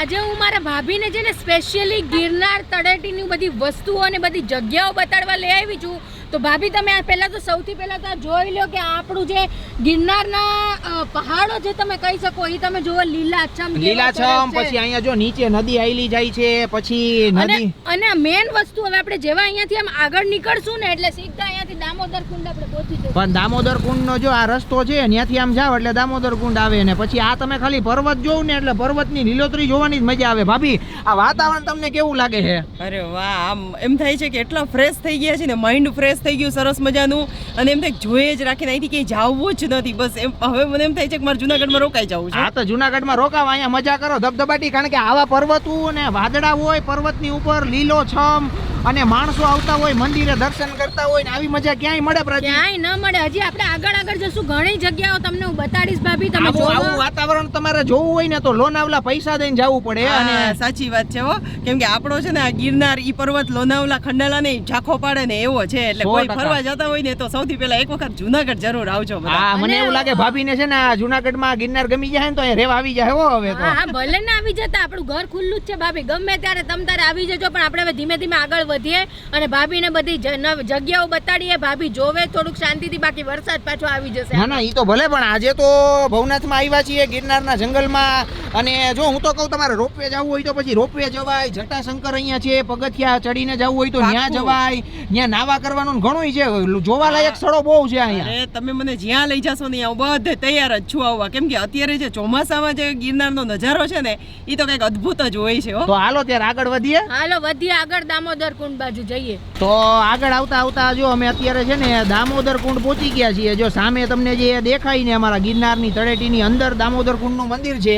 આજે હું મારા ભાભીને છે ને સ્પેશિયલી ગિરનાર તળેટીની બધી વસ્તુઓ અને બધી જગ્યાઓ બતાડવા લઈ આવી છું. તો ભાભી તમે આ પહેલા તો સૌથી પહેલા તો આ જોઈ લો કે આપણું જે ગિરનારના પહાડો જે તમે કહી શકો એ તમે જુઓ લીલાછમ લીલાછમ છે. પછી અહીંયા જો નીચે નદી આવેલી જાય છે પછી નદી અને મેન વસ્તુ હવે આપણે જેવા અહીંયાથી આમ આગળ નીકળશું ને એટલે સીધા અહીંયાથી દામોદર કુંડ આપણે પહોંચી જઈએ પણ દામોદર કુંડનો જો આ રસ્તો છે ત્યાંથી આમ જાવ એટલે દામોદર કુંડ આવે ને પછી આ તમે ખાલી પર્વત જોવ ને એટલે પર્વતની લીલોતરી જોવાની જ મજા આવે. ભાભી આ વાતાવરણ તમને કેવું લાગે છે? અરે વાહ આમ એમ થાય છે કે એટલા ફ્રેશ થઈ ગયા છે ને માઇન્ડ ફ્રેશ થઈ ગયું. સરસ મજાનું. અને એમ થાય જોઈએ જ રાખીને અહીંથી ક્યાંય જવું જ નથી. બસ એમ, હવે મને એમ થાય છે કે મારે જુનાગઢમાં રોકાઈ જવું છે. આ તો જુનાગઢમાં રોકાવા અહીંયા મજા કરો. ધબધબાટી, કારણ કે આવા પર્વતો અને વાદળા હોય, પર્વતની ઉપર લીલો છમ અને માણસો આવતા હોય મંદિરે દર્શન કરતા હોય ને આવી મજા ક્યાંય મળે પ્રાચી ક્યાંય ન મળે. હજી આપણે આગળ આગળ જશું. ઘણી જગ્યાઓ તમને હું બતાડીશ ભાભી. તમે જો આવું વાતાવરણ તમારે જોવું હોય ને તો લોનાવલા પૈસા દઈને જવું પડે અને સાચી વાત છે હો. કેમ કે આપણો છે ને આ ગિરનાર ઈ પર્વત લોનાવલા ખંડાલા ને ઝાંખો પાડે ને એવો છે. એટલે કોઈ ફરવા જતા હોય ને તો સૌથી પહેલા એક વખત જુનાગઢ જરૂર આવજો હા મને એવું લાગે ભાભી ને છે ને આ જુનાગઢમાં ગિરનાર ગમી જાય ને તો અહીંયા રેવા આવી જાય હો હવે તો. હા ભલે ને આવી જતા આપણું ઘર ખુલ્લું જ છે ભાભી. ગમે ત્યારે તમ તારે આવી જજો પણ આપણે હવે ધીમે ધીમે આગળ વધીએ અને ભાભીને બધી જગ્યાઓ બતાડીએ. ભાભી જોવે થોડુંક શાંતિથી બાકી વરસાદ પાછો આવી જશે. ના ના એ તો ભલે પણ આજે તો ભવનાથમાં આવ્યા છીએ ગિરનારના જંગલમાં. અને જો હું તો કહું તમારે રોપવે જવું હોય તો પછી રોપવે જવાય. જટાશંકર અહીંયા છે પગથિયા ચડીને જવું હોય તો ત્યાં જવાય. ત્યાં નાવા કરવાનું ઘણું છે. જોવાલાયક સ્થળો બહુ છે અહીંયા. તમે મને જ્યાં લઈ જશો ને હું બધે તૈયાર જ છું આવવા. કેમ કે અત્યારે જે ચોમાસામાં જે ગિરનારનો નજારો છે ને એ તો કંઈક અદ્ભુત જ હોય છે હો. તો હાલો ત્યારે આગળ વધીએ. હાલો વધીએ આગળ દામોદર કુંડ બાજુ જઈએ. તો આગળ આવતા આવતા જો અમે અત્યારે છે ને દામોદર કુંડ પહોંચી ગયા છીએ. જો સામે તમને જે દેખાય ને અમારા ગિરનારની તળેટીની અંદર દામોદર કુંડનું મંદિર છે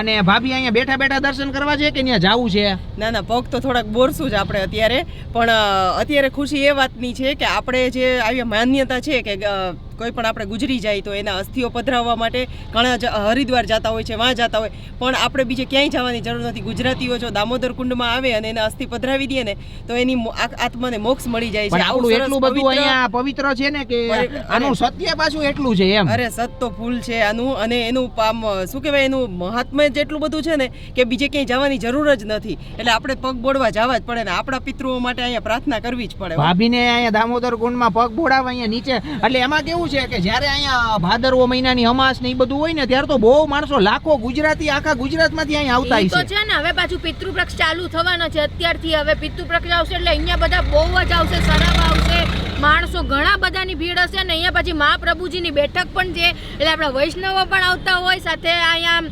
અને ભાભી અહીંયા બેઠા બેઠા દર્શન કરવા છે કે ત્યાં જાવું છે? ના ના પગ તો થોડાક બોરશું જ આપણે અત્યારે. પણ અત્યારે ખુશી એ વાતની છે કે આપણે જે આવી માન્યતા છે કે કોઈ પણ આપણે ગુજરી જાય તો એના અસ્થિઓ પધરાવવા માટે ઘણા હરિદ્વાર જતા હોય છે વાં જતા હોય. પણ આપણે બીજે ક્યાંય જવાની જરૂર નથી. ગુજરાતીઓ જો દામોદર કુંડમાં આવે અને એના અસ્થિ પધરાવી દે ને તો એની આત્માને મોક્ષ મળી જાય છે. આપણું એટલું બધું અહીંયા પવિત્ર છે ને કે આનું સત્ય પાછું એટલું છે એમ. અરે સત તો ફૂલ છે આનું. અને એનું આમ શું કહેવાય એનું મહાત્મ્ય જેટલું બધું છે ને કે બીજે ક્યાંય જવાની જરૂર જ નથી. એટલે આપણે પગ બોડવા જવા જ પડે ને આપણા પિતૃઓ માટે અહીંયા પ્રાર્થના કરવી જ પડે. ભાભીને અહીંયા દામોદર કુંડમાં પગ બોડાવા અહીંયા નીચે એટલે એમાં કેવું છે કે જ્યારે અહીંયા ભાદરવો મહિનાની અમાસ ને એ બધું હોય ને ત્યારે તો બહુ માણસો લાખો ગુજરાતી આખા ગુજરાતમાંથી અહીંયા આવતા ઈ તો છે ને હવે પાછું પિતૃપક્ષ ચાલુ થવાનો છે. અત્યારથી હવે પિતૃપક્ષ આવશે એટલે અહીંયા બધા બહુ જ આવશે સરાવા આવશે. માણસો ઘણા બધાની ભીડ હશે અને અહીંયા પછી મહાપ્રભુજીની બેઠક પણ છે. એટલે આપણા વૈષ્ણવો પણ આવતા હોય સાથે અહીંયા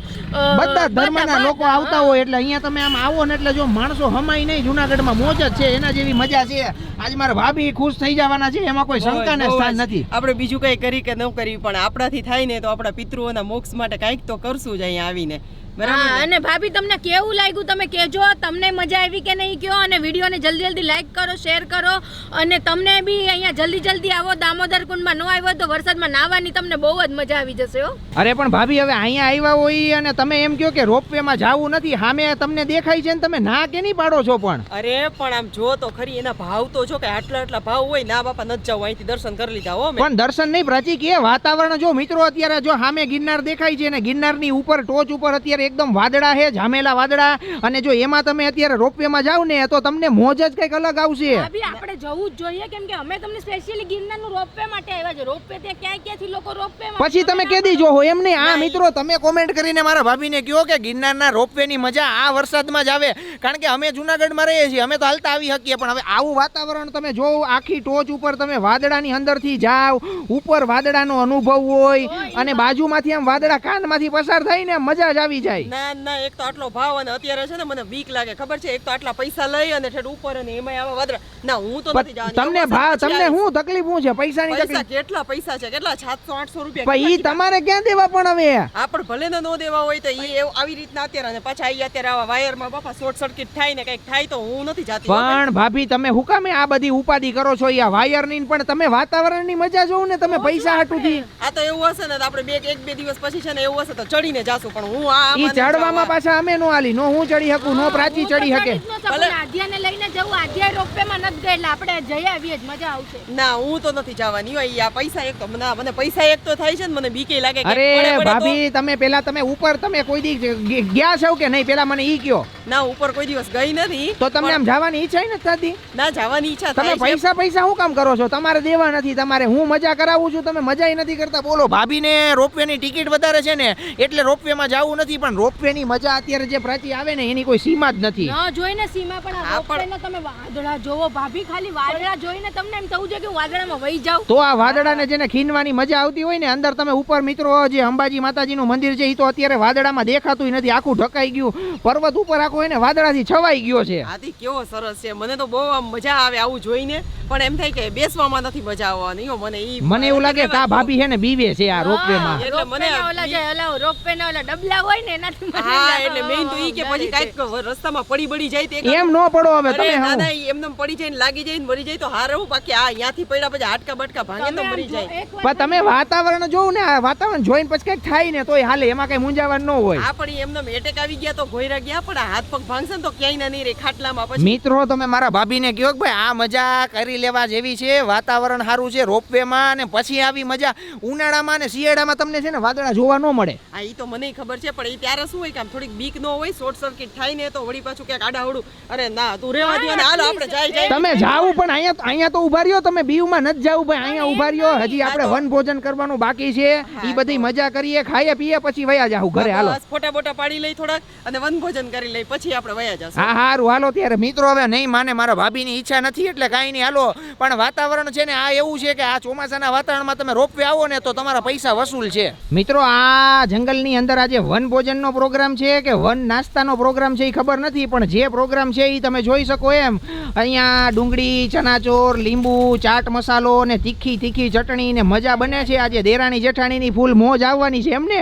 બધા ધર્મના લોકો આવતા હોય એટલે અહીંયા તમે આમ આવો ને એટલે જો માણસો હમાય નહીં જુનાગઢમાં મોજ જ છે એના જેવી મજા છે. આજ મારા ભાભી ખુશ થઈ જવાના છે એમાં કોઈ શંકા ને સ્થાન નથી. આપણે બીજું કઈ કરી કે ન કરી પણ આપણાથી થાય ને તો આપણા પિતૃઓના મોક્ષ માટે કંઈક તો કરશું જ અહીંયા આવીને? અને ભાભી તમને કેવું લાગ્યું? તમે કહેજો તમને મજા આવી કે નહીં કયો? અને વિડીયોને જલ્દી જલ્દી લાઈક કરો શેર કરો. અને તમને બી અહીંયા જલ્દી જલ્દી આવો દામોદર કુંડમાં. ન આવ્યો તો વરસાદમાં નાહવાની તમને બહુ જ મજા આવી જશે હો. અરે પણ ભાભી હવે અહીંયા આવ્યા હોય અને તમે એમ કહો કે રોપવેમાં જવું નથી સામે તમને દેખાય છે ને તમે ના કે નહીં પાડો છો પણ? અરે પણ આમ જો તો ખરી એના ભાવ તો જો કે આટલા આટલા ભાવ હોય ના બાપા નથી જાવ અહીંથી દર્શન કરી લીધા હો પણ દર્શન નહીં પ્રાચી કે વાતાવરણ જો મિત્રો અત્યારે જો સામે ગિરનાર દેખાય છે ને ગિરનારની ઉપર ટોચ ઉપર અત્યારે એકદમ વાદળા છે જામેલા વાદળા. અને જો એમાં તમે અત્યારે રોપવે માં જાવ ને તો તમને મોજ જ કંઈક અલગ આવશે. આપણે જવું જ જોઈએ કેમ કે અમે તમને સ્પેશિયલી ગિરનારનું રોપવે માટે આવ્યા છે રોપવે ત્યાં ક્યાં ક્યાંથી લોકો રોપવે પછી તમે કેદી દીજો હો એમ નહીં. આ મિત્રો તમે કોમેન્ટ કરીને મારા ભાભીને કહો કે ગિરનારના રોપવે ની મજા આ વરસાદમાં જ આવે. કારણ કે અમે જુનાગઢમાં રહીએ છીએ અમે તો હાલતા આવી શકીએ પણ હવે આવું વાતાવરણ તમે જો આખી ટોચ ઉપર તમે વાદળાની અંદરથી જાઓ ઉપર વાદળાનો અનુભવ હોય અને બાજુમાંથી આમ વાદળા કાનમાંથી પસાર થાય ને મજા જ આવી જાય. ના ના એક તો આટલો ભાવ અને અત્યારે છે ને મને બીક લાગે. ખબર છે? એક તો આટલા પૈસા લઈ અને ઠેઠ ઉપર અને એમાંય આવા વાદળા. ના હું તો નથી જવાની તમને ભાવ તમને શું તકલીફ શું છે? પૈસાની પૈસા તકલીફ. કેટલા પૈસા છે? કેટલા? સાતસો આઠસો રૂપિયા ભાઈ ઈ તમારે ક્યાં દેવા પણ હવે? આ પણ ભલે ને નો દેવા હોય તો એ આવી રીતના અત્યારે અને પાછા ઈ અત્યારે આવા વાયરમાં બાપા શોર્ટ સર્કિટ થાય ને કંઈક થાય તો હું નથી જાતી. પણ ભાભી તમે હુકામે આ બધી ઉપાધિ કરો છો? આ વાયરની પણ તમે વાતાવરણની મજા જોઉં ને તમે પૈસા હાટુથી. આ તો એવું હશે ને તો આપણે બે એક બે દિવસ પછી છે ને એવું હશે તો ચડીને જાશું પણ હું આ ઈ ચડવામાં પાછા અમે નો આલી નો હું ચડી શકું નો પ્રાચી ચડી શકે. ભલે. આધ્યાને લઈને જવું આધ્યા રોપવેમાં નથી ગઈ એટલે આપણે જઈ આવીએ જ મજા આવશે. ના હું તો નથી જવાની હોય આ પૈસા એક તો મને મને પૈસા એક તો થાય છે ને મને બીકે લાગે કે અરે ભાભી તમે પેલા તમે ઉપર તમે કોઈ દી ગયા છો કે નહીં? પેલા મને ઈ કયો. ના ઉપર કોઈ દિવસ ગઈ નથી તો તમને આમ જવાની ઈચ્છા નથી થતી? ના જવાની ઈચ્છા તમે પૈસા પૈસા હું કામ કરો છો? તમારે દેવા નથી તમારે હું મજા કરાવું છું તમે મજા નથી કરતા? બોલો ભાભીને રોપવેની ટિકિટ વધારે છે ને એટલે રોપવેમાં જવું નથી પણ રોપવેની મજા અત્યારે જે પ્રાચી આવે ને એની કોઈ સીમા જ નથી. ન જોઈને સીમા પણ આ પણ- તમે વાદળા જોવો ભાભી ખાલી વાદળા જોઈને તમને એમ થવું છે કે હું વાદળામાં વહી જાવ તો આ વાદળાને જેને ખીનવાની મજા આવતી હોય ને અંદર તમે ઉપર મિત્રો જે અંબાજી માતાજીનું મંદિર છે એ તો અત્યારે વાદળામાં દેખાતું નથી આખું ઢકાઈ ગયું. પર્વત ઉપર આખો એને વાદળાથી છવાઈ ગયો છે. આથી કેવો સરસ છે. મને તો બહુ મજા આવે આવું જોઈને પણ એમ થાય કે બેસવામાં નથી મજા આવવાની. મને મને એવું લાગે કે આ ભાભી છે ને બીવે છે આ રોપવે માં એટલે મને ઓલા જે ઓલા રોપવેના ઓલા ડબલા હોય ને એનાથી મને હા એટલે મેઈન તો ઈ કે પછી કાઈક રસ્તામાં પડી બડી જાય તે એમ નો પડો હવે તમે હા હું ના ઈ પડી જાય ને લાગી જાય ને મરી જાય તો હારું બાકી આ અહીંયાથી પડ્યા પછી હાડકા બટકા ભાંગે તો મરી જાય. પણ તમે વાતાવરણ જોવું ને આ વાતાવરણ જોઈને પછી કંઈક થાય ને તોય હાલે એમાં કઈ મૂંઝાવાનું ન હોય. આ પણ એમને એટેક આવી ગયા તો ઘોયરા ગયા પણ હાથ પગ ભાંગશે ને તો ક્યાંય ના નહીં રે ખાટલામાં પછી. મિત્રો તમે મારા ભાભીને કહો કે ભાઈ આ મજા કરી લેવા જેવી છે વાતાવરણ સારું છે રોપવેમાં અને પછી આવી મજા. ઉનાળામાં અને શિયાળામાં તમને છે ને વાદળા જોવા ન મળે. હા ઈ તો મને ખબર છે પણ એ ત્યારે શું હોય કે આમ થોડીક બીક ન હોય શોર્ટ સર્કિટ થાય ને તો વળી પાછું ક્યાંક આડાવડું અરે ના તું રેવા દો ને હાલો આપણે જાય જાય. તમે જાવું પણ અહીંયા અહીંયા તો ઊભા રહ્યો તમે બીવમાં નથી જાવું ભાઈ અહીંયા ઊભા રહ્યો હજી આપણે વન ભોજન કરવાનું બાકી છે. ઈ બધી મજા કરીએ ખાઈએ પીએ પછી વયા જાવ ઘરે હાલો. ફોટા બોટા પાડી લઈ થોડાક અને વન ભોજન કરી લઈ પછી આપણે વયા જશું. હા હારું હાલો ત્યારે મિત્રો હવે નહીં માને મારા ભાભીની ઈચ્છા નથી એટલે કાંઈ નહીં હાલો. પણ વાતાવરણ છે ને આ એવું છે કે આ ચોમાસાના વાતાવરણમાં તમે રોપવે આવો ને તો તમારા પૈસા વસૂલ છે. મિત્રો આ જંગલની અંદર આજે વન ભોજનનો પ્રોગ્રામ છે કે વન નાસ્તાનો પ્રોગ્રામ છે એ ખબર નથી પણ જે પ્રોગ્રામ છે એ તમે જોઈ શકો એમ. અહીંયા ડુંગળી ચનાચોર લીંબુ ચાટ મસાલો ને તીખી તીખી ચટણી ને મજા બને છે. આજે દેરાણી જેઠાણીની ફૂલ મોજ આવવાની છે એમને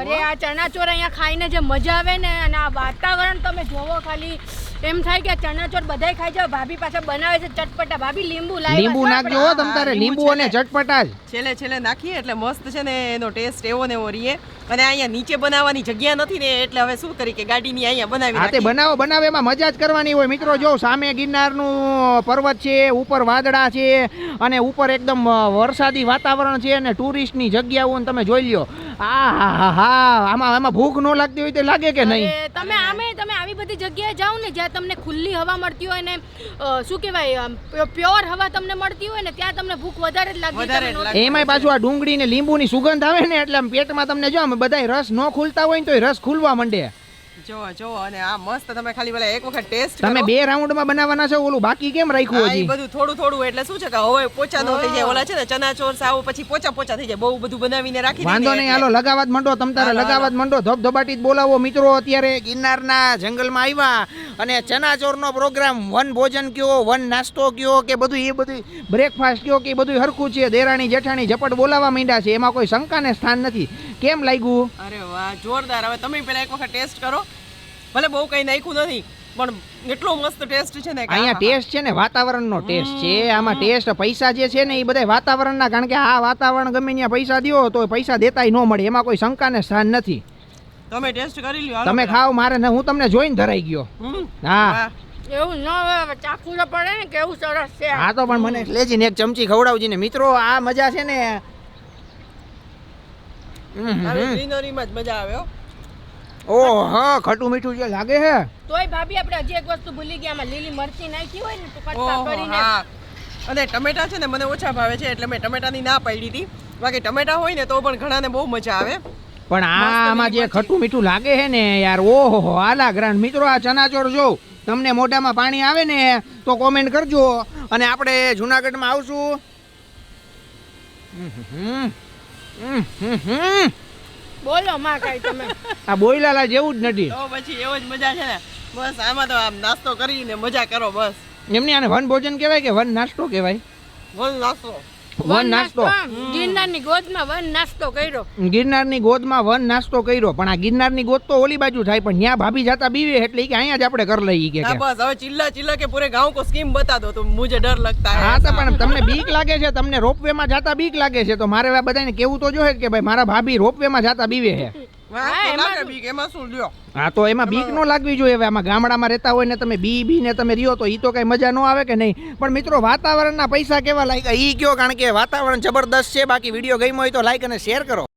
અરે આ ચણાચોર અહીંયા ખાઈને જે મજા આવે ને અને આ વાતાવરણ તમે જોવો ખાલી એમ થાય કે ચણાચોર બધાય ખાઈ જાવ ભાભી પાછા બનાવે છે ચટપટા. ભાભી લીંબુ લાવી લીંબુ નાખજો હો તમ તારે લીંબુ અને ચટપટા જ. છેલ્લે છેલ્લે નાખીએ એટલે મસ્ત છે ને એનો ટેસ્ટ એવો ને એવો રીએ. અને અહીંયા નીચે બનાવવાની જગ્યા નથી ને એટલે હવે શું કરી કે ગાડીની અહીંયા બનાવી હા તે બનાવો બનાવે એમાં મજા જ કરવાની હોય. મિત્રો જો સામે ગિરનારનું પર્વત છે ઉપર વાદળા છે અને ઉપર એકદમ વરસાદી વાતાવરણ છે અને ટુરિસ્ટની જગ્યાઓ તમે જોઈ લ્યો. આ હા હા આમાં આમાં ભૂખ ન લાગતી હોય તે લાગે કે નહીં? તમે આમે તમે આવી બધી જગ્યાએ જાઓ ને જ્યાં તમને ખુલ્લી હવા મળતી હોય ને શું કહેવાય પ્યોર હવા તમને મળતી હોય ને ત્યાં તમને ભૂખ વધારે જ લાગે. એમાંય પાછું આ ડુંગળી ને લીંબુની સુગંધ આવે ને એટલે આમ પેટમાં તમને જો આમ બધાય રસ ન ખુલતા હોય ને તોય રસ ખુલવા માંડે જો જો અને આ મસ્ત તમે ખાલી પેલા એક વખત ટેસ્ટ તમે બે રાઉન્ડમાં બનાવવાના છો? ઓલું બાકી કેમ રાખ્યું હજી? બધું થોડું થોડું એટલે શું છે કે હવે પોચા નો થઈ જાય. ઓલા છે ને ચના ચોર સાવ પછી પોચા પોચા થઈ જાય. બહુ બધું બનાવીને રાખી વાંધો નહીં હાલો લગાવત મંડો. તમ તારે લગાવત મંડો. ધબધબાટી જ બોલાવો. મિત્રો અત્યારે ગિરનારના જંગલમાં આવ્યા અને ચનાચોરનો પ્રોગ્રામ વન ભોજન કયો વન નાસ્તો કયો કે બધું એ બધું બ્રેકફાસ્ટ કયો કે બધું હરખું છે? દેરાણી જેઠાણી ઝપટ બોલાવા માંડ્યા છે. એમાં કોઈ શંકાને સ્થાન નથી. કેમ લાગ્યું? અરે વાહ જોરદાર. હવે તમે પેલા એક વખત ટેસ્ટ કરો. ભલે બહુ કઈ નાખ્યું નથી પણ એટલો મસ્ત ટેસ્ટ છે ને અહીંયા ટેસ્ટ છે ને વાતાવરણનો ટેસ્ટ છે. આમાં ટેસ્ટ પૈસા જે છે ને એ બધા વાતાવરણના કારણ કે આ વાતાવરણ ગમે ત્યાં પૈસા દ્યો તો પૈસા દેતાય ન મળે. એમાં કોઈ શંકાને સ્થાન નથી. તમે ટેસ્ટ કરી લ્યો તમે ખાવ ખાઓ મારે ને હું તમને જોઈને ધરાઈ ગયો. હા. એવું ન તો પડે ને કેવું સરસ છે આ. હા તો પણ મને લેજીને એક ચમચી ખવડાવજી ને મિત્રો આ મજા છે ને. હમ, હમ. ગ્રીનરીમાં જ મજા આવે હો. ઓહ હા ખટું મીઠું જે લાગે છે તોય ભાભી આપણે હજી એક વસ્તુ ભૂલી ગયા. આમાં લીલી મરચી નાખી હોય ને તો કટકા કરીને હા. અને ટમેટા છે ને મને ઓછા ભાવે છે એટલે મેં ટમેટાની ના પાડી હતી. બાકી ટમેટા હોય ને તો પણ ઘણાને બહુ મજા આવે. પણ આ આમાં જે ખટું મીઠું લાગે છે ને યાર ઓહો આલા ગ્રાન્ડ મિત્રો આ ચનાચોર જો તમને મોઢામાં પાણી આવે ને તો કોમેન્ટ કરજો. અને આપણે જુનાગઢમાં આવશું. હમ, હમ, હમ, હમ. બોલો માં કાઈ તમે. આ બોયલાલા જેવું જ નથી. તો પછી એવો જ મજા છે ને. બસ આમાં તો આમ નાસ્તો કરીને મજા કરો બસ. એમની આને વન ભોજન કહેવાય કે વન નાસ્તો કહેવાય? વન નાસ્તો. કર્યો. ગિરનારની ગોદમાં વન નાસ્તો કર્યો. પણ આ ગિરનારની ગોદ તો ઓલી બાજુ થાય પણ ન્યા ભાભી જાતા બીવે એટલે કે અહીંયા જ આપણે કર બસ હવે ચિલ્લા કે પૂરે ગામ કો સ્કીમ બતા દો ડર લગતા હા. તો પણ તમને બીક લાગે છે? તમને રોપવેમાં જાતા બીક લાગે છે? તો મારે બધાને કેવું તો જોઈએ કે ભાઈ મારા ભાભી રોપવે માં જતા બીવે છે હા, તો એમાં બીક, એમાં શું લ્યો? હા તો એમાં બીક નો લાગવી જોઈએ હવે આમાં ગામડામાં રહેતા હોય ને તમે બી બી ને તમે રહ્યો તો એ તો કઈ મજા ન આવે કે નહીં. પણ મિત્રો વાતાવરણના પૈસા કેવા લાગ્યા? એ કયો કારણ કે વાતાવરણ જબરદસ્ત છે બાકી વીડિયો ગમ્યો હોય તો લાઈક અને શેર કરો.